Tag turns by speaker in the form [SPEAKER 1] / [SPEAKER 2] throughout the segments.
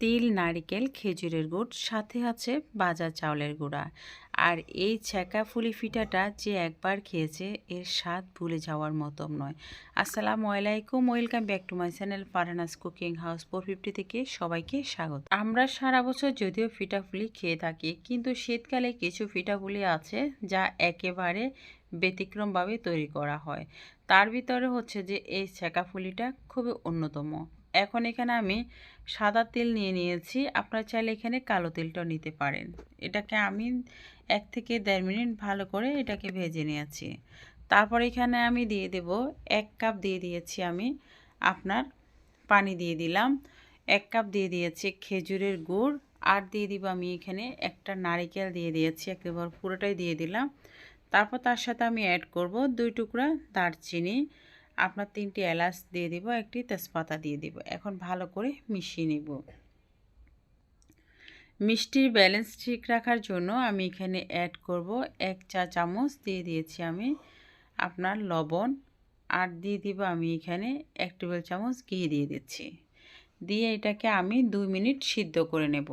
[SPEAKER 1] তিল, নারিকেল, খেজুরের গুড়, সাথে আছে বাজার চাউলের গুঁড়া। আর এই ছ্যাঁকা ফুলি ফিটাটা যে একবার খেয়েছে, এর স্বাদ ভুলে যাওয়ার মতো নয়। আসসালামু আলাইকুম, welcome back to my channel Faranas cooking house, four fifty থেকে সবাইকে স্বাগত। আমরা সারা বছর যদিও ফিটাফুলি খেয়ে থাকি, কিন্তু শীতকালে কিছু ফিটাফুলি আছে যা একেবারে ব্যতিক্রমভাবে তৈরি করা হয়। তার ভিতরে হচ্ছে যে এই ছ্যাঁকা ফুলিটা খুবই অন্যতম। এখন এখানে আমি সাদা তেল নিয়ে নিয়েছি। আপনারা চাইলে এখানে কালো তেলটাও নিতে পারেন। এটাকে আমি এক থেকে দেড় মিনিট ভালো করে এটাকে ভেজে নিয়েছি। তারপর এখানে আমি দিয়ে দেব এক কাপ দিয়ে দিয়েছি আমি আপনার পানি দিয়ে দিলাম। এক কাপ দিয়ে দিয়েছি খেজুরের গুড়। আর দিয়ে দিব আমি এখানে একটা নারিকেল দিয়ে দিয়েছি, একেবারে পুরোটাই দিয়ে দিলাম। তারপর তার সাথে আমি অ্যাড করব দুই টুকরা দারচিনি। আপনার তিনটি এলাচ দিয়ে দিব, একটি তেজপাতা দিয়ে দিব। এখন ভালো করে মিশিয়ে নেব। মিষ্টির ব্যালেন্স ঠিক রাখার জন্য আমি এখানে অ্যাড করব এক চা চামচ। দিয়ে দিয়েছি আমি আপনার লবণ। আর দিয়ে দিব আমি এখানে এক টেবিল চামচ ঘি দিয়ে দিচ্ছি। দিয়ে এটাকে আমি দুই মিনিট সিদ্ধ করে নেব।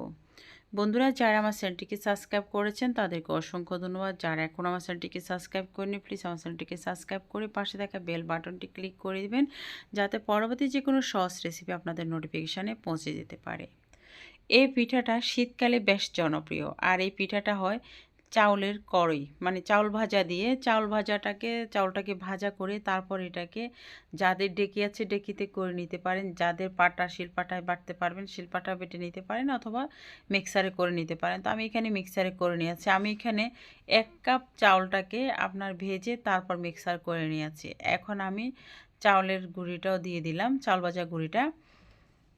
[SPEAKER 1] বন্ধুরা, যারা আমার চ্যানেলটিকে সাবস্ক্রাইব করেছেন, তাদেরকে অসংখ্য ধন্যবাদ। যারা এখন আমার চ্যানেলটিকে সাবস্ক্রাইব করেনি প্লিজ আমার চ্যানেলটিকে সাবস্ক্রাইব করে পাশে থাকা বেল বাটনটি ক্লিক করে দিবেন, যাতে পরবর্তী যে কোনো সহজ রেসিপি আপনাদের নোটিফিকেশানে পৌঁছে যেতে পারে। এই পিঠাটা শীতকালে বেশ জনপ্রিয়, আর এই পিঠাটা হয় চাউলের কড়ই। মানে চাউল ভাজা দিয়ে চাউল ভাজাটাকে, চাউলটাকে ভাজা করে তারপর এটাকে যাদের ডেকি আছে ডেকিতে করে নিতে পারেন। যাদের পাটা শিলপাটায় বাটতে পারবেন শিলপাটা বেটে নিতে পারেন অথবা মিক্সারে করে নিতে পারেন। তো আমি এখানে মিক্সারে করে নিয়েছি। আমি এখানে এক কাপ চাউলটাকে আপনার ভেজে তারপর মিক্সার করে নিয়েছি। এখন আমি চাউলের গুঁড়িটাও দিয়ে দিলাম, চাউল ভাজা গুঁড়িটা।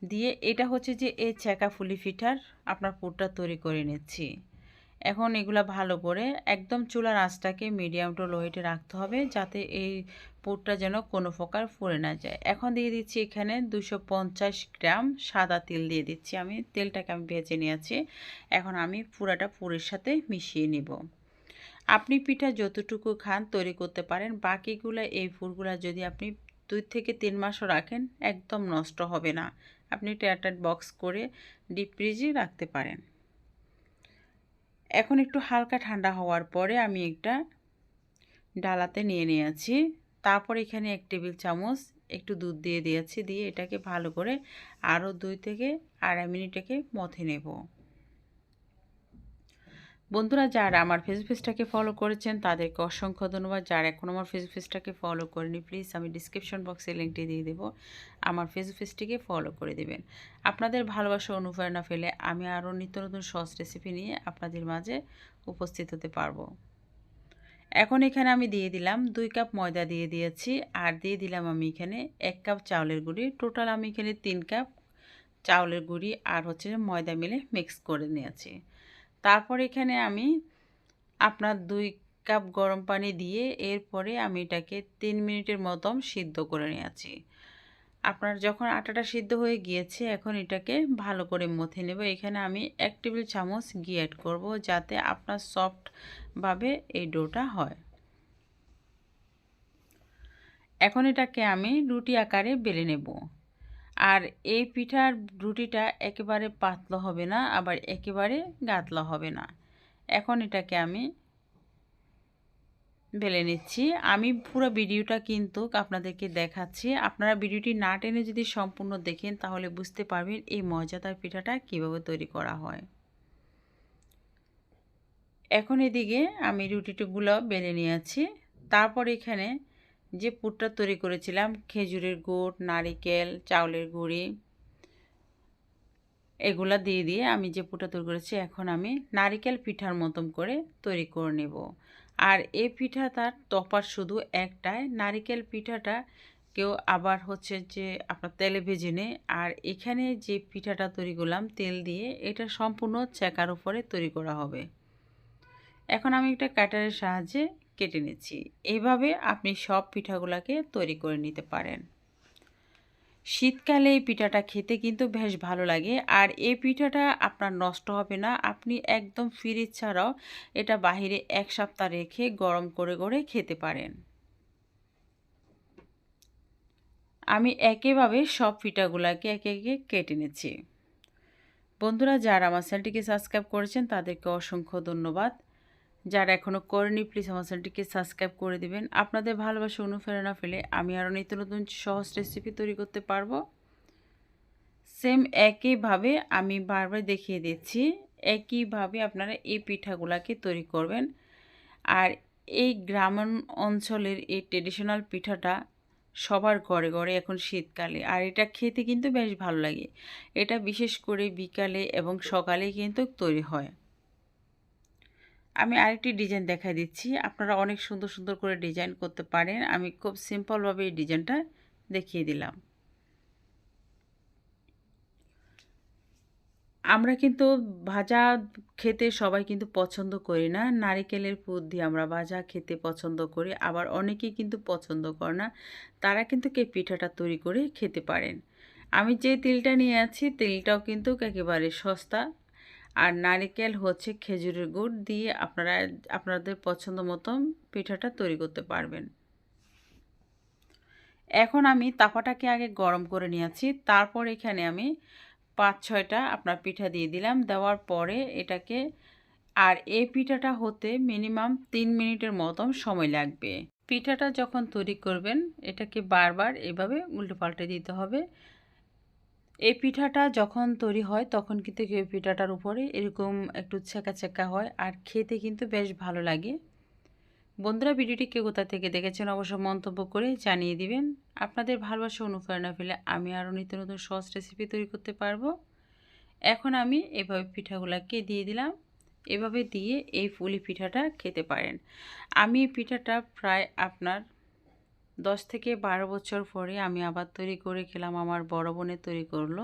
[SPEAKER 1] দিয়ে এটা হচ্ছে যে এই ছেঁকা ফুলি ফিঠার আপনার পুরটা তৈরি করে নিচ্ছি। এখন এগুলো ভালো করে একদম চুলার আঁচটাকে মিডিয়াম টু লো হিটে রাখতে হবে যাতে এই পুরটা যেন কোনো প্রকার ফুলে না যায়। এখন দিয়ে দিচ্ছি এখানে দুশো গ্রাম সাদা তেল দিয়ে দিচ্ছি আমি। তেলটাকে আমি ভেজে নিয়েছি। এখন আমি পুরাটা পুরের সাথে মিশিয়ে নিব। আপনি পিঠা যতটুকু খান তৈরি করতে পারেন। বাকিগুলো এই ফুলগুলো যদি আপনি দুই থেকে তিন মাসও রাখেন একদম নষ্ট হবে না। আপনি ট্যাটার বক্স করে ডিপ ফ্রিজে রাখতে পারেন। এখন একটু হালকা ঠান্ডা হওয়ার পরে আমি একটা ডালাতে নিয়ে নিয়েছি। তারপর এখানে এক টেবিল চামচ একটু দুধ দিয়ে দিয়েছি, দিয়ে এটাকে ভালো করে আরও দুই থেকে আড়াই মিনিটকে মথে নেব। বন্ধুরা যারা আমার ফেসবুক পেজটাকে ফলো করেছেন, তাদেরকে অসংখ্য ধন্যবাদ। যারা এখন আমার ফেসবুক পেজটাকে ফলো করেনি প্লিজ আমি ডিসক্রিপশন বক্সে লিঙ্কটি দিয়ে দেবো। আমার ফেসবুক পেজটিকে ফলো করে দেবেন। আপনাদের ভালোবাসা অনুপ্রেরণা ফেলে আমি আরও নিত্য নতুন সস রেসিপি নিয়ে আপনাদের মাঝে উপস্থিত হতে পারব। এখন এখানে আমি দিয়ে দিলাম দুই কাপ ময়দা দিয়ে দিয়েছি, আর দিয়ে দিলাম আমি এখানে এক কাপ চাউলের গুঁড়ি। টোটাল আমি এখানে তিন কাপ চাউলের গুঁড়ি আর হচ্ছে ময়দা মিলে মিক্স করে নিয়েছি। তারপর এখানে আমি আপনার দুই কাপ গরম পানি দিয়ে এরপরে আমি এটাকে তিন মিনিটের মতন সিদ্ধ করে নিয়েছি। আপনার যখন আটাটা সিদ্ধ হয়ে গিয়েছে, এখন এটাকে ভালো করে মথে নেব। এখানে আমি এক টেবিল চামচ ঘি অ্যাড করব যাতে আপনার সফটভাবে এই ডোটা হয়। এখন এটাকে আমি রুটি আকারে বেলে নেব। আর এই পিঠার রুটিটা একেবারে পাতলা হবে না, আবার একেবারে গাতলা হবে না। এখন এটাকে আমি বেলে নিচ্ছি। আমি পুরো ভিডিওটা কিন্তু আপনাদেরকে দেখাচ্ছি। আপনারা ভিডিওটি না টেনে যদি সম্পূর্ণ দেখেন, তাহলে বুঝতে পারবেন এই মজাদার পিঠাটা কীভাবে তৈরি করা হয়। এখন এদিকে আমি রুটিটুগুলো বেলে নিয়েছি। তারপর এখানে যে পুরটা তৈরি করেছিলাম, খেজুরের গুড়, নারিকেল, চাউলের গুঁড়ি, এগুলা দিয়ে দিয়ে আমি যে পুরটা তৈরি করেছি, এখন আমি নারিকেল পিঠার মতন করে তৈরি করে নেব। আর এই পিঠা তার তফাৎ শুধু একটাই, নারিকেল পিঠাটা কেউ আবার হচ্ছে যে আপনার তেলে ভেজে নেয়। আর এখানে যে পিঠাটা তৈরি করলাম তেল দিয়ে, এটা সম্পূর্ণ চেকার উপরে তৈরি করা হবে। এখন আমি একটা কাটারের সাহায্যে কেটে নিচ্ছি। এইভাবে আপনি সব পিঠাগুলোকে তৈরি করে নিতে পারেন। শীতকালে এই পিঠাটা খেতে কিন্তু বেশ ভালো লাগে। আর এই পিঠাটা আপনার নষ্ট হবে না। আপনি একদম ফ্রিজ ছাড়াও এটা বাহিরে এক সপ্তাহ রেখে গরম করে করে খেতে পারেন। আমি একেভাবে সব পিঠাগুলাকে একে একে কেটে নিচ্ছি। বন্ধুরা, যারা আমার চ্যানেলটিকে সাবস্ক্রাইব করেছেন, তাদেরকে অসংখ্য ধন্যবাদ। যারা এখনও করেনি প্লিজ আমার চ্যানেলটিকে সাবস্ক্রাইব করে দিবেন। আপনাদের ভালোবাসা অনুপ্রেরণা ফেলে আমি আরও নিত্য নতুন সহজ রেসিপি তৈরি করতে পারব। সেম একইভাবে আমি বারবার দেখিয়ে দিচ্ছি, একইভাবে আপনারা এই পিঠাগুলাকে তৈরি করবেন। আর এই গ্রামীণ অঞ্চলের এই ট্রেডিশনাল পিঠাটা সবার ঘরে ঘরে এখন শীতকালে, আর এটা খেতে কিন্তু বেশ ভালো লাগে। এটা বিশেষ করে বিকালে এবং সকালে কিন্তু তৈরি হয়। আমি আরেকটি ডিজাইন দেখা দিচ্ছি। আপনারা অনেক সুন্দর সুন্দর করে ডিজাইন করতে পারেন। আমি খুব সিম্পলভাবে এই ডিজাইনটা দেখিয়ে দিলাম। আমরা কিন্তু ভাজা খেতে সবাই কিন্তু পছন্দ করি না। নারিকেলের পুর দিয়ে আমরা ভাজা খেতে পছন্দ করি। আবার অনেকেই কিন্তু পছন্দ করে না। তারা কিন্তু কে পিঠাটা তৈরি করে খেতে পারেন। আমি যে তেলটা নিয়ে আছি, তেলটাও কিন্তু একেবারে সস্তা। আর নারিকেল হচ্ছে খেজুরের গুড় দিয়ে আপনারা, আপনাদের পছন্দ মতো পিঠাটা তৈরি করতে পারবেন। এখন আমি তাপাটাকে আগে গরম করে নিয়েছি, তারপর এখানে আমি পাঁচ ছয়টা আপনার পিঠা দিয়ে দিলাম, দেওয়ার পরে এটাকে, আর এই পিঠাটা হতে মিনিমাম তিন মিনিটের মতন সময় লাগবে। পিঠাটা যখন তৈরি করবেন, এটাকে বারবার এভাবে উল্টো পাল্টে দিতে হবে এই পিঠাটা যখন তৈরি হয়, তখন কিন্তু এই পিঠাটার উপরে এরকম একটু ছেঁকা ছেঁকা হয় আর খেতে কিন্তু বেশ ভালো লাগে। বন্ধুরা, ভিডিওটি কে কোথা থেকে দেখেছেন অবশ্য মন্তব্য করে জানিয়ে দিবেন। আপনাদের ভালোবাসা অনুপ্রেরণা পেলে আমি আরও নিত্য নতুন সহজ রেসিপি তৈরি করতে পারব। এখন আমি এভাবে পিঠাগুলোকে দিয়ে দিলাম। এভাবে দিয়ে এই ফুলি পিঠাটা খেতে পারেন। আমি পিঠাটা প্রায় আপনার দশ থেকে বারো বছর পরে আমি আবার তৈরি করে খেলাম, আমার বড় বোনের তৈরি করল।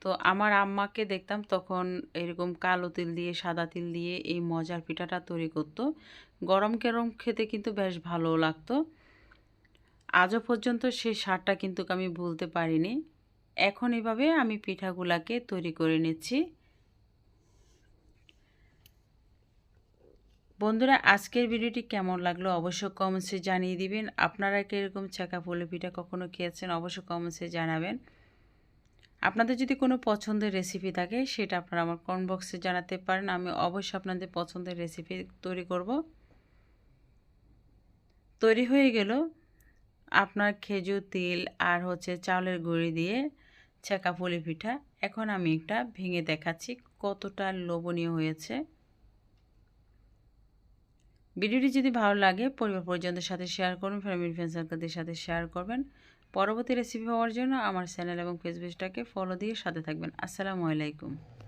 [SPEAKER 1] তো আমার আম্মাকে দেখতাম তখন এরকম কালো তিল দিয়ে, সাদা তিল দিয়ে এই মজার পিঠাটা তৈরি করতো। গরম গরম খেতে কিন্তু বেশ ভালো লাগতো। আজও পর্যন্ত সেই সারটা কিন্তু আমি ভুলতে পারিনি। এখন এভাবে আমি পিঠাগুলাকে তৈরি করে নিচ্ছি। বন্ধুরা, আজকের ভিডিওটি কেমন লাগল অবশ্য কমেন্টসে জানিয়ে দিবেন। আপনারা কীরকম চাকা ফুলে পিঠা কখনো খেয়েছেন অবশ্য কমেন্টসে জানাবেন। আপনাদের যদি কোনো পছন্দের রেসিপি থাকে, সেটা আপনারা আমার কমেন্ট বক্সে জানাতে পারেন। আমি অবশ্যই আপনাদের পছন্দের রেসিপি তৈরি করব। তৈরি হয়ে গেল আপনার খেজুর, তিল আর হচ্ছে চাউলের গুঁড়ি দিয়ে ছেঁকা পুলি পিঠা। এখন আমি একটা ভেঙে দেখাচ্ছি কতটা লোভনীয় হয়েছে। ভিডিওটি যদি ভালো লাগে, পরিবার পরিজনদের সাথে শেয়ার করুন ফ্যামিলি ফ্রেন্ড সার্কেলদের সাথে শেয়ার করবেন। পরবর্তী রেসিপি পাওয়ার জন্য আমার চ্যানেল এবং ফেসবুকটাকে ফলো দিয়ে সাথে থাকবেন। আসসালামু আলাইকুম।